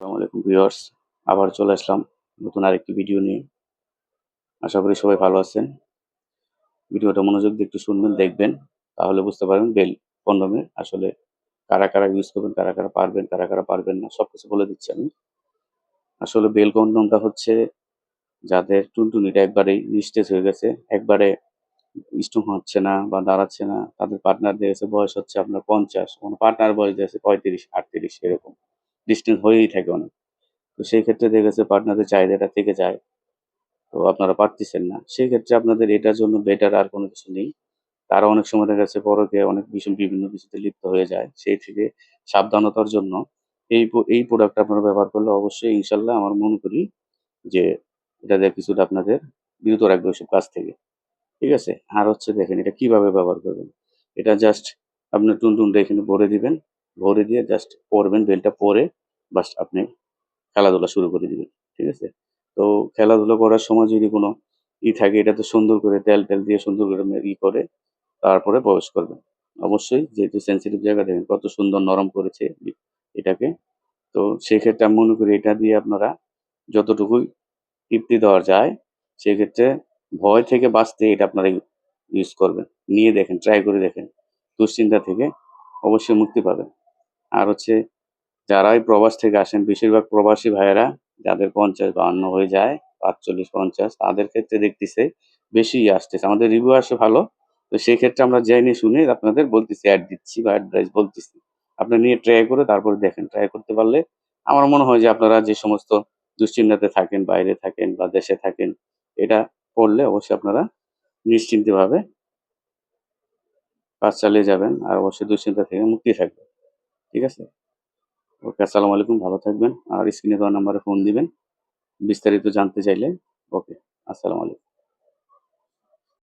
আসসালামু আলাইকুম ভিউয়ার্স। আবার চলে আসলাম নতুন আরেকটি ভিডিও নিয়ে। আশা করি সবাই ভালো আছেন। ভিডিওটা মনোযোগ দিয়ে একটু শুনবেন, দেখবেন, তাহলে বুঝতে পারবেন বেল কন্ডমের আসলে কারা কারা ইউজ করবেন, কারা কারা পারবেন, কারা কারা পারবেন না সব কিছু বলে দিচ্ছি আমি। আসলে বেল কন্ডমটা হচ্ছে যাদের টুনটুনিটা একবারেই নিস্টেজ হয়ে গেছে, একবারে স্ট্রং হচ্ছে না বা দাঁড়াচ্ছে না, তাদের পার্টনার দিয়েছে বয়স হচ্ছে আপনার পঞ্চাশ, কোনো পার্টনার বয়স দিয়েছে পঁয়ত্রিশ, আটত্রিশ, এরকম। ডিস্টেন্স হয়েই থাকে অনেক। তো সেই ক্ষেত্রে দেখা গেছে পার্টনারের চাহিদাটা থেকে যায়। তো আপনারা পারতেছেন না। সেই ক্ষেত্রে আপনাদের এটার জন্য বেটার আর কোনো কিছু নেই। তারা অনেক সময় দেখা যাচ্ছে পরকে অনেক বিষয়, বিভিন্ন কিছুতে লিপ্ত হয়ে যায়। সেই থেকে সাবধানতার জন্য এই এই প্রোডাক্ট আপনারা ব্যবহার করলে অবশ্যই ইনশাল্লাহ আমার মনে করি যে এটা দিয়ে কিছুটা আপনাদের বিরত রাখবে ওইসব কাজ থেকে। ঠিক আছে? আর হচ্ছে দেখেন এটা কীভাবে ব্যবহার করবেন? এটা জাস্ট আপনার টুনটুনটা এখানে ভরে দিবেন। ভরে দিয়ে জাস্ট পরবেন, বেলটা পরে বাস আপনি খেলাধুলা শুরু করে দিবেন, ঠিক আছে? তো খেলাধুলা করার সময় যদি কোনো ই থাকে, এটা তো সুন্দর করে তেল টেল দিয়ে সুন্দর করে ই করে, তারপরে প্রবেশ করবেন। অবশ্যই যেহেতু সেন্সিটিভ জায়গা, দেখেন কত সুন্দর নরম করেছে এটাকে। তো সেক্ষেত্রে আমি মনে করি এটা দিয়ে আপনারা যতটুকুই তৃপ্তি দেওয়া যায়, সেক্ষেত্রে ভয় থেকে বাঁচতে এটা আপনারা ইউজ করবেন। নিয়ে দেখেন ট্রাই করে দেখেন। দুশ্চিন্তা থেকে অবশ্যই মুক্তি পাবেন। আর হচ্ছে যারাই প্রবাস থেকে আসেন, বেশিরভাগ প্রবাসী ভাইয়েরা যাদের পঞ্চাশ বাহান্ন হয়ে যায়, পাঁচচল্লিশ, পঞ্চাশ, তাদের ক্ষেত্রে দেখতেছে বেশি আসতেছে। আমাদের রিভিউ আসে ভালো। তো সেই ক্ষেত্রে আমরা জেনে শুনে আপনাদের বলতেছি অ্যাড দিচ্ছি বা অ্যাডভাইস বলতেছি। আপনি নিয়ে ট্রাই করে তারপরে দেখেন। ট্রাই করতে পারলে আমার মনে হয় যে আপনারা যে সমস্ত দুশ্চিন্তাতে থাকেন, বাইরে থাকেন বা দেশে থাকেন, এটা করলে অবশ্যই আপনারা নিশ্চিন্তভাবে কাজ চালিয়ে যাবেন আর অবশ্যই দুশ্চিন্তা থেকে মুক্তি থাকবে ঠিক আছে? ওকে, আসসালামু আলাইকুম, ভালো থাকবেন। আর স্ক্রিনে দেওয়া নাম্বারে ফোন দিবেন। বিস্তারিত জানতে চাইলে, ওকে, আসসালামু আলাইকুম।